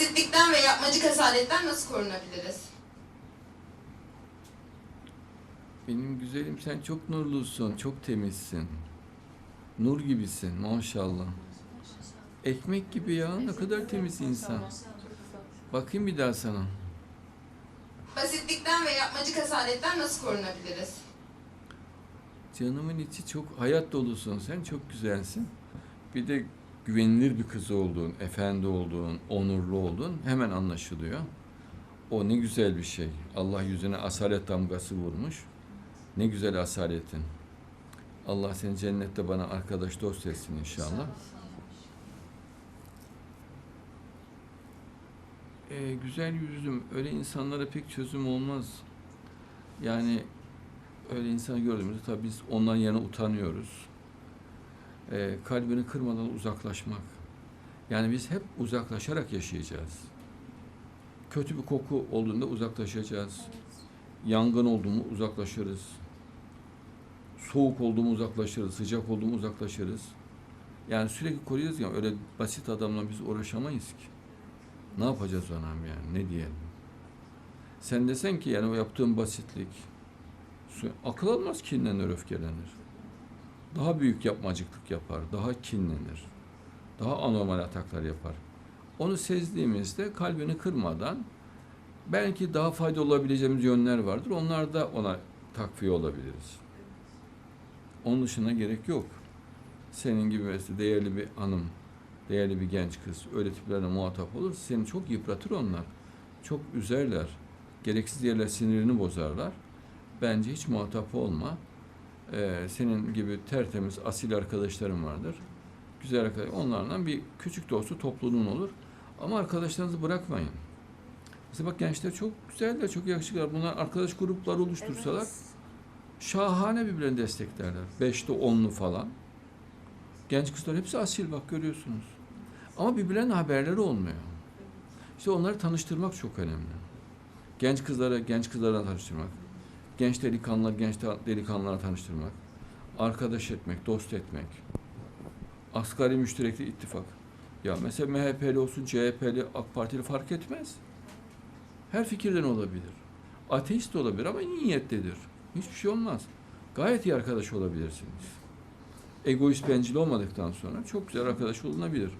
Basitlikten ve yapmacık hasaletten nasıl korunabiliriz? Benim güzelim sen çok nurlusun, çok temizsin. Nur gibisin maşallah. Ekmek gibi ya ne kadar temiz insan. Bakayım bir daha sana. Basitlikten ve yapmacık hasaletten nasıl korunabiliriz? Canımın içi çok hayat dolusun sen, çok güzelsin. Bir de güvenilir bir kız olduğun, efendi olduğun, onurlu olduğun hemen anlaşılıyor. O ne güzel bir şey. Allah yüzüne asalet damgası vurmuş. Ne güzel asaletin. Allah seni cennette bana arkadaş dost etsin inşallah. Ee, güzel yüzüm, öyle insanlara pek çözüm olmaz. Yani öyle insanı gördüğümüzde tabii biz onların yerine utanıyoruz. Ee, kalbini kırmadan uzaklaşmak. Yani biz hep uzaklaşarak yaşayacağız. Kötü bir koku olduğunda uzaklaşacağız. Yangın oldu mu uzaklaşırız. Soğuk oldu mu uzaklaşırız. Sıcak oldu mu uzaklaşırız. Yani sürekli koruyacağız ya öyle basit adamla biz uğraşamayız ki. Ne yapacağız anam yani ne diyelim. Sen desen ki yani o yaptığın basitlik, Akıl almaz kinlenir, öfkelenir. Daha büyük yapmacıklık yapar, daha kinlenir. Daha anormal ataklar yapar. Onu sezdiğimizde kalbini kırmadan belki daha faydalı olabileceğimiz yönler vardır. Onlarda ona takviye olabiliriz. Onun dışına gerek yok. Senin gibi mesela değerli bir hanım, değerli bir genç kız öyle tiplerle muhatap olur. Seni çok yıpratır onlar. Çok üzerler. Gereksiz yerler sinirini bozarlar bence hiç muhatap olma. Ee, senin gibi tertemiz, asil arkadaşların vardır. Güzel arkadaş. Onlarla bir küçük olsa topluluğun olur. Ama arkadaşlarınızı bırakmayın. Mesela bak gençler çok güzeller, çok yakışıklılar. Bunlar arkadaş grupları oluştursalar şahane birbirlerini desteklerler. Beşli, onlu falan. Genç kızlar hepsi asil bak görüyorsunuz. Ama birbirlerinin haberleri olmuyor. İşte onları tanıştırmak çok önemli. Genç kızlara genç kızlarla tanıştırmak genç delikanlılar genç delikanlılara tanıştırmak, arkadaş etmek, dost etmek, asgari müşterekli ittifak. Ya mesela MHP'li olsun, CHP'li, AK Partili fark etmez. Her fikirden olabilir. Ateist olabilir ama iyi niyetlidir. Hiçbir şey olmaz. Gayet iyi arkadaş olabilirsiniz. Egoist bencil olmadıktan sonra çok güzel arkadaş olunabilir.